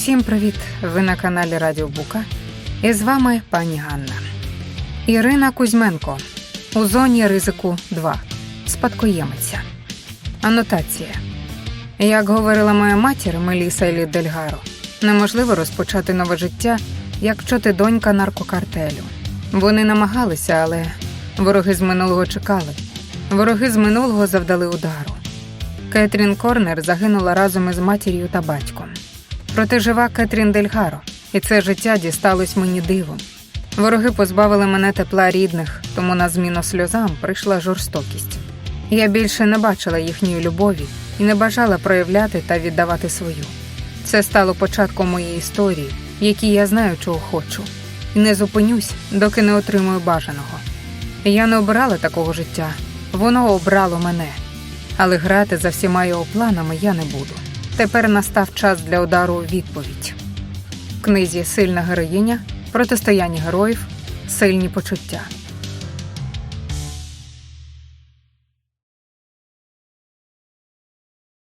Всім привіт! Ви на каналі Радіо Бука. І з вами пані Ганна. Ірина Кузьменко у зоні ризику 2. Спадкоємиця. Анотація. Як говорила моя матір Меліса Елі Дельгаро, неможливо розпочати нове життя, якщо ти донька наркокартелю. Вони намагалися, але вороги з минулого чекали. Вороги з минулого завдали удару. Кетрін Корнер загинула разом із матір'ю та батьком. Проте жива Кетрін Дельгаро, і це життя дісталось мені дивом. Вороги позбавили мене тепла рідних, тому на зміну сльозам прийшла жорстокість. Я більше не бачила їхньої любові і не бажала проявляти та віддавати свою. Це стало початком моєї історії, в якій я знаю, чого хочу, і не зупинюсь, доки не отримую бажаного. Я не обирала такого життя, воно обрало мене. Але грати за всіма його планами я не буду. Тепер настав час для удару відповідь. В книзі Сильна героїня, протистояння героїв, сильні почуття.